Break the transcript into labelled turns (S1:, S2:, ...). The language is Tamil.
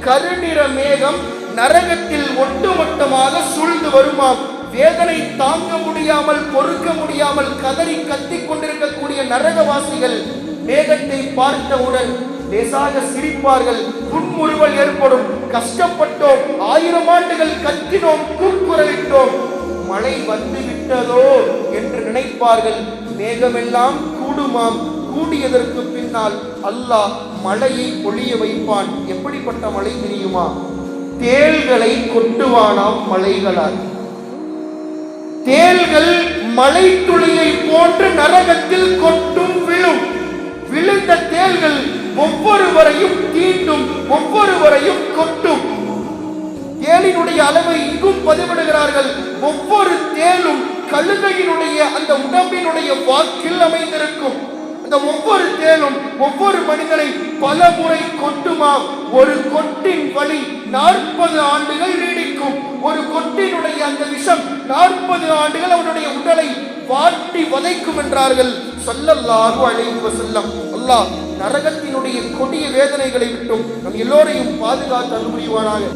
S1: கருநிற மேகம் நரகத்தில் ஒட்டுமொத்தமாக சூழ்ந்து வருமாம் வேதனை தாங்க முடியாமல் பொறுக்க முடியாமல் கதறி கத்திக் கொண்டிருக்கக்கூடிய நரகவாசிகள் மேகத்தை பார்த்தவுடன் லேசாக சிரிப்பார்கள். புன்முறுவல் ஏற்படும். கஷ்டப்பட்டோம். ஆயிரம் ஆண்டுகள் கத்தினோம். கூக்குரலிட்டோம். மழை வந்து விட்டதோ என்று நினைப்பார்கள். மேகமெல்லாம் கூடுமாம். கூடியதற்கு பின்னால் அல்லாஹ் மழையை பொழிய வைப்பான். எப்படிப்பட்ட மழை தெரியுமா? தேள்களை கொட்டுவானாம் மலைகளால். தேள்கள் மலை துளியை போன்று நரகத்தில் கொட்டும் விழும். விழுந்த தேள்கள் ஒவ்வொருவரையும் தீண்டும் ஒவ்வொருவரையும் கொட்டும். தேளினுடைய அளவை இங்கும் பதிவிடுகிறார்கள். ஒவ்வொரு தேளும் கழுதையினுடைய அந்த உடம்பினுடைய வாக்கு இந்த ஒவ்வொரு தேனும் ஒவ்வொரு மனிதனை பல முறை கொட்டுமா? ஒரு கொட்டின் வழி நாற்பது ஆண்டுகள் நீடிக்கும். ஒரு கொட்டினுடைய அந்த விஷம் நாற்பது ஆண்டுகள் அவனுடைய உடலை வாட்டி வதைக்கும் என்றார்கள். சொல்லல்லாஹு அலைஹி செல்லம் அல்லாஹ் நரகத்தினுடைய கொடிய வேதனைகளை விட்டும் நம் எல்லோரையும் பாதுகாத்து அனுபவிவானாக